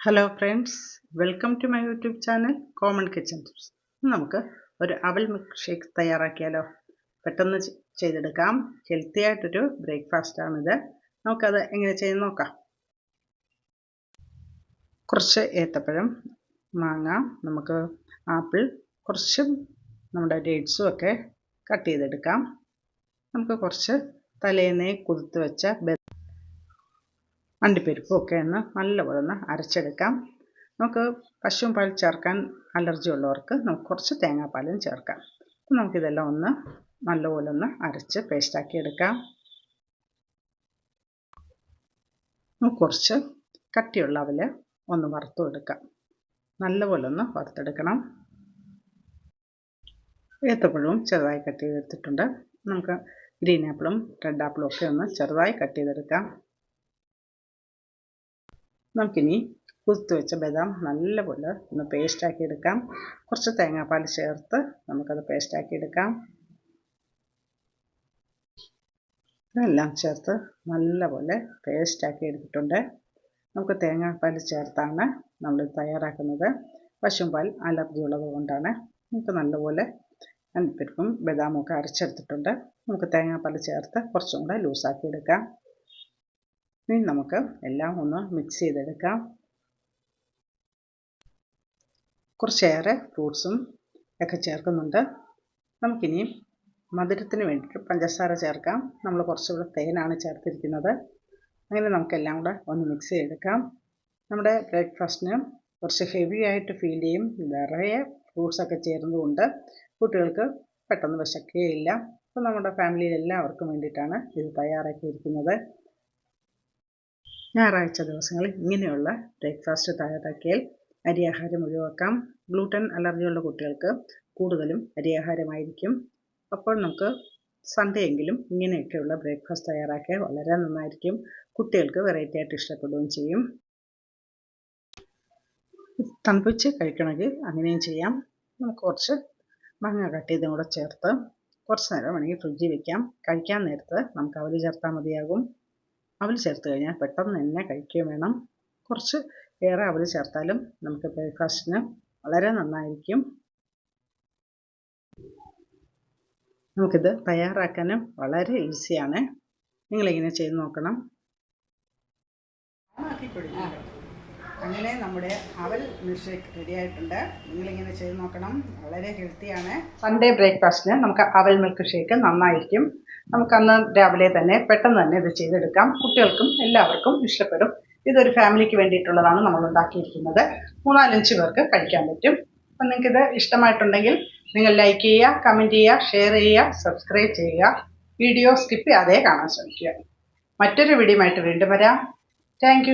Hello friends welcome to my YouTube channel common kitchen tips നമുക്ക് ഒരു അവൽ milk shake തയ്യാറാക്കിയാലോ? പെട്ടെന്ന് ചെയ്തെടുക്കാം. ഹെൽത്തി ആയിട്ടൊരു ബ്രേക്ക്ഫാസ്റ്റ് ആണിത്. നമുക്കത് എങ്ങനെ ചെയ്ത് നോക്കാം. കുറച്ച് ഏത്തപ്പഴം മാങ്ങ നമുക്ക് ആപ്പിൾ കുറച്ച് നമ്മുടെ ഡേറ്റ്സും ഒക്കെ കട്ട് ചെയ്തെടുക്കാം. നമുക്ക് കുറച്ച് തലേന്നേ കുതിർത്ത് വെച്ച അണ്ടിപ്പരിപ്പും ഒക്കെ ഒന്ന് നല്ലപോലെ ഒന്ന് അരച്ചെടുക്കാം. നമുക്ക് പശുവും പാൽ ചേർക്കാൻ അലർജി ഉള്ളവർക്ക് നമുക്ക് കുറച്ച് തേങ്ങാപ്പാലും ചേർക്കാം. നമുക്കിതെല്ലാം ഒന്ന് നല്ലപോലെ ഒന്ന് അരച്ച് പേസ്റ്റാക്കി എടുക്കാം. നമുക്ക് കുറച്ച് കട്ടിയുള്ള അവൽ ഒന്ന് വറുത്തു എടുക്കാം നല്ലപോലെ ഒന്ന് വറുത്തെടുക്കണം. ഏത്തപ്പഴവും ചെറുതായി കട്ട് ചെയ്തെടുത്തിട്ടുണ്ട്. നമുക്ക് ഗ്രീൻ ആപ്പിളും റെഡ് ആപ്പിളും ഒക്കെ ഒന്ന് ചെറുതായി കട്ട് ചെയ്തെടുക്കാം. നമുക്കിനി കുതിർത്ത് വെച്ച ബദാം നല്ലപോലെ ഒന്ന് പേസ്റ്റാക്കി എടുക്കാം. കുറച്ച് തേങ്ങാപ്പാൽ ചേർത്ത് നമുക്കത് പേസ്റ്റാക്കി എടുക്കാം. ഇതെല്ലാം ചേർത്ത് നല്ലപോലെ പേസ്റ്റാക്കി എടുത്തിട്ടുണ്ട്. നമുക്ക് തേങ്ങാപ്പാൽ ചേർത്താണ് നമ്മൾ തയ്യാറാക്കുന്നത്. പശുമ്പാൽ പാൽ അലർജി ഉള്ളത് കൊണ്ടാണ് നമുക്ക് നല്ലപോലെ അണ്ടിപ്പരിപ്പും ബദാമും ഒക്കെ അരച്ചെടുത്തിട്ടുണ്ട്. നമുക്ക് തേങ്ങാപ്പാൽ ചേർത്ത് കുറച്ചും കൂടെ ലൂസാക്കി എടുക്കാം. ഇനി നമുക്ക് എല്ലാം ഒന്ന് മിക്സ് ചെയ്തെടുക്കാം. കുറച്ചേറെ ഫ്രൂട്ട്സും ഒക്കെ ചേർക്കുന്നുണ്ട്. നമുക്കിനി മധുരത്തിന് വേണ്ടിയിട്ട് പഞ്ചസാര ചേർക്കാം. നമ്മൾ കുറച്ചുകൂടെ തേനാണ് ചേർത്തിരിക്കുന്നത്. അങ്ങനെ നമുക്കെല്ലാം കൂടെ ഒന്ന് മിക്സ് ചെയ്തെടുക്കാം. നമ്മുടെ ബ്രേക്ക്ഫാസ്റ്റിന് കുറച്ച് ഹെവി ആയിട്ട് ഫീൽ ചെയ്യും. നിറയെ ഫ്രൂട്ട്സ് ഒക്കെ ചേർന്നതുകൊണ്ട് കുട്ടികൾക്ക് പെട്ടെന്ന് വിശക്കുകയില്ല അപ്പോൾ നമ്മുടെ ഫാമിലിയിൽ എല്ലാവർക്കും വേണ്ടിയിട്ടാണ് ഇത് തയ്യാറാക്കിയിരിക്കുന്നത്. ഞായറാഴ്ച ദിവസങ്ങളിൽ ഇങ്ങനെയുള്ള ബ്രേക്ക്ഫാസ്റ്റ് തയ്യാറാക്കിയാൽ അരിയാഹാരം ഒഴിവാക്കാം. ഗ്ലൂട്ടൻ അലർജിയുള്ള കുട്ടികൾക്ക് കൂടുതലും അരിയാഹാരമായിരിക്കും. അപ്പോൾ നമുക്ക് സൺഡേ എങ്കിലും ഇങ്ങനെയൊക്കെയുള്ള ബ്രേക്ക്ഫാസ്റ്റ് തയ്യാറാക്കിയാൽ വളരെ നന്നായിരിക്കും. കുട്ടികൾക്ക് വെറൈറ്റി ആയിട്ട് ഇഷ്ടപ്പെടുകയും ചെയ്യും. തണുപ്പിച്ച് കഴിക്കണമെങ്കിൽ അങ്ങനെയും ചെയ്യാം. നമുക്ക് കുറച്ച് മാങ്ങ കട്ട് ചെയ്തും കൂടെ ചേർത്ത് കുറച്ച് നേരം വേണമെങ്കിൽ ഫ്രിഡ്ജിൽ വെക്കാം. കഴിക്കാൻ നേരത്ത് നമുക്ക് അവൽ ചേർത്താൽ മതിയാകും. അവൽ ചേർത്ത് കഴിഞ്ഞാൽ പെട്ടെന്ന് തന്നെ കഴിക്കുകയും വേണം. കുറച്ച് ഏറെ അവൽ ചേർത്താലും നമുക്ക് ബ്രേക്ക്ഫാസ്റ്റിന് വളരെ നന്നായിരിക്കും. നമുക്കിത് തയ്യാറാക്കാനും വളരെ ഈസിയാണ്. നിങ്ങളിങ്ങനെ ചെയ്ത് നോക്കണം. അങ്ങനെ നമ്മുടെ അവൽ മിൽക്ക് ഷേക്ക് റെഡി ആയിട്ടുണ്ട്. നിങ്ങളിങ്ങനെ ചെയ്ത് നോക്കണം. വളരെ ഹെൽത്തിയാണ്. സൺഡേ ബ്രേക്ക്ഫാസ്റ്റിന് നമുക്ക് അവൽ മിൽക്ക് ഷേക്ക് നന്നായിരിക്കും. നമുക്ക് അന്ന് രാവിലെ തന്നെ പെട്ടെന്ന് തന്നെ ഇത് ചെയ്തെടുക്കാം. കുട്ടികൾക്കും എല്ലാവർക്കും ഇഷ്ടപ്പെടും. ഇതൊരു ഫാമിലിക്ക് വേണ്ടിയിട്ടുള്ളതാണ് നമ്മൾ ഉണ്ടാക്കിയിരിക്കുന്നത്. മൂന്നാലഞ്ച് പേർക്ക് കഴിക്കാൻ പറ്റും. അപ്പം നിങ്ങൾക്കിത് ഇഷ്ടമായിട്ടുണ്ടെങ്കിൽ നിങ്ങൾ ലൈക്ക് ചെയ്യുക കമന്റ് ചെയ്യുക ഷെയർ ചെയ്യുക സബ്സ്ക്രൈബ് ചെയ്യുക. വീഡിയോ സ്കിപ്പ് ചെയ്യാതെ കാണാൻ ശ്രമിക്കുക. മറ്റൊരു വീഡിയോ ആയിട്ട് വീണ്ടും വരാം. താങ്ക്